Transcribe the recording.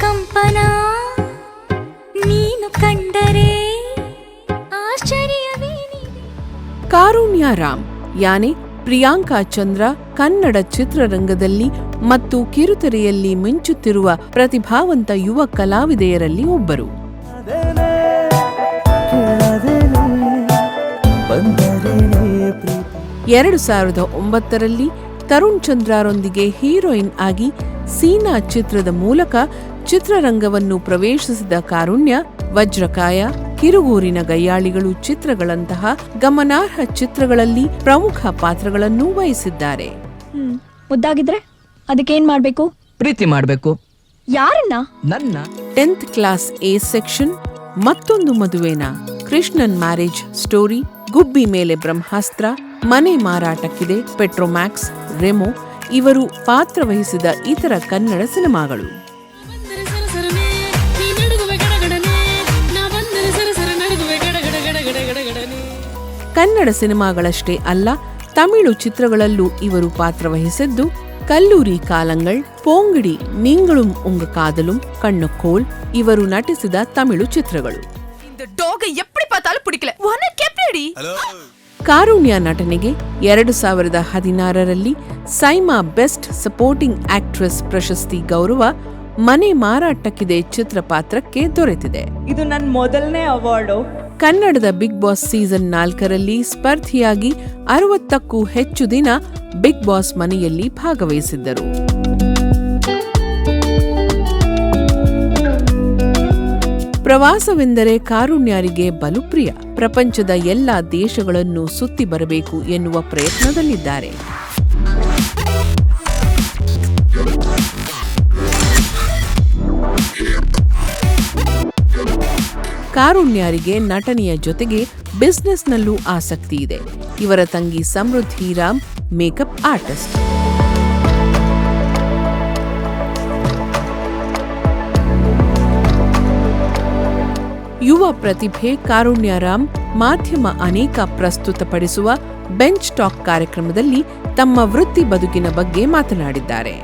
ಕಂಪನ? ನೀನು ಕಂಡರೆ ಆಶ್ಚರ್ಯವೇನಿದೆ? ಕಾರುಣ್ಯ ರಾಮ್ ಯಾನೆ ಪ್ರಿಯಾಂಕಾ ಚಂದ್ರ ಕನ್ನಡ ಚಿತ್ರರಂಗದಲ್ಲಿ ಮತ್ತು ಕಿರುತೆರೆಯಲ್ಲಿ ಮಿಂಚುತ್ತಿರುವ ಪ್ರತಿಭಾವಂತ ಯುವ ಕಲಾವಿದೆಯರಲ್ಲಿ ಒಬ್ಬರು. ಎರಡು ಸಾವಿರದ ಒಂಬತ್ತರಲ್ಲಿ ತರುಣ್ ಚಂದ್ರರೊಂದಿಗೆ ಹೀರೋಯಿನ್ ಆಗಿ ಸೀನಾ ಚಿತ್ರದ ಮೂಲಕ ಚಿತ್ರರಂಗವನ್ನು ಪ್ರವೇಶಿಸಿದ ಕಾರುಣ್ಯ ವಜ್ರಕಾಯ ಕಿರುಗೂರಿನ ಗಯ್ಯಾಳಿಗಳು ಚಿತ್ರಗಳಂತಹ ಗಮನಾರ್ಹ ಚಿತ್ರಗಳಲ್ಲಿ ಪ್ರಮುಖ ಪಾತ್ರಗಳನ್ನು ವಹಿಸಿದ್ದಾರೆ. ಹ್ಮ್ ಮುದ್ದಾಗಿದ್ರೆ ಅದಕ್ಕೇನ್ ಮಾಡ್ಬೇಕು? ಪ್ರೀತಿ ಮಾಡ್ಬೇಕು. ಯಾರನ್ನ? ನನ್ನ. ಟೆಂತ್ ಕ್ಲಾಸ್ ಎ ಸೆಕ್ಷನ್ ಮತ್ತೊಂದು ಮದುವೆನ ಕೃಷ್ಣನ್ ಮ್ಯಾರೇಜ್ ಸ್ಟೋರಿ ಗುಬ್ಬಿ ಮೇಲೆ ಬ್ರಹ್ಮಾಸ್ತ್ರ ಮನೆ ಮಾರಾಟಕ್ಕಿದೆ ಪೆಟ್ರೋಮ್ಯಾಕ್ಸ್ ರೆಮೋ ಇವರು ಪಾತ್ರ ವಹಿಸಿದ ಇತರ ಕನ್ನಡ ಸಿನಿಮಾಗಳು. ಕನ್ನಡ ಸಿನಿಮಾಗಳಷ್ಟೇ ಅಲ್ಲ ತಮಿಳು ಚಿತ್ರಗಳಲ್ಲೂ ಇವರು ಪಾತ್ರ ವಹಿಸಿದ್ದು ಕಲ್ಲೂರಿ ಕಾಲಂಗಳ್ ಪೋಂಗಡಿ ನೀಂಗಳು ಉಂಗ ಕಾದಲುಂ ಕಣ್ಣುಕೋಲ್ ಇವರು ನಟಿಸಿದ ತಮಿಳು ಚಿತ್ರಗಳು. ಕಾರುಣ್ಯ ನಟನೆಗೆ ಎರಡು ಸಾವಿರದ ಹದಿನಾರರಲ್ಲಿ ಸೈಮಾ ಬೆಸ್ಟ್ ಸಪೋರ್ಟಿಂಗ್ ಆಕ್ಟ್ರೆಸ್ ಪ್ರಶಸ್ತಿ ಗೌರವ ಮನೆ ಮಾರಾಟಕ್ಕಿದೆ ಚಿತ್ರ ಪಾತ್ರಕ್ಕೆ ದೊರೆತಿದೆ. ಇದು ನನ್ನ ಮೊದಲನೇ ಅವಾರ್ಡು. ಕನ್ನಡದ ಬಿಗ್ ಬಾಸ್ ಸೀಸನ್ ನಾಲ್ಕರಲ್ಲಿ ಸ್ಪರ್ಧಿಯಾಗಿ ಅರವತ್ತಕ್ಕೂ ಹೆಚ್ಚು ದಿನ ಬಿಗ್ ಬಾಸ್ ಮನೆಯಲ್ಲಿ ಭಾಗವಹಿಸಿದ್ದರು. ಪ್ರವಾಸವೆಂದರೆ ಕಾರುಣ್ಯರಿಗೆ ಬಲು ಪ್ರಿಯ ಪ್ರಪಂಚದ ಎಲ್ಲ ದೇಶಗಳನ್ನು ಸುತ್ತಿ ಬರಬೇಕು ಎನ್ನುವ ಪ್ರಯತ್ನದಲ್ಲಿದ್ದಾರೆ. ಕಾರುಣ್ಯರಿಗೆ ನಟನೆಯ ಜೊತೆಗೆ ಬಿಸ್ನೆಸ್ನಲ್ಲೂ ಆಸಕ್ತಿ ಇದೆ. ಇವರ ತಂಗಿ ಸಮೃದ್ಧಿ ರಾಮ್ ಮೇಕಪ್ ಆರ್ಟಿಸ್ಟ್ ಯುವ ಪ್ರತಿಭೆ ಕಾರುಣ್ಯ ರಾಮ್ ಮಾಧ್ಯಮ ಅನೇಕ ಪ್ರಸ್ತುತಪಡಿಸುವ ಬೆಂಚ್ ಟಾಕ್ ಕಾರ್ಯಕ್ರಮದಲ್ಲಿ ತಮ್ಮ ವೃತ್ತಿ ಬದುಕಿನ ಬಗ್ಗೆ ಮಾತನಾಡಿದ್ದಾರೆ.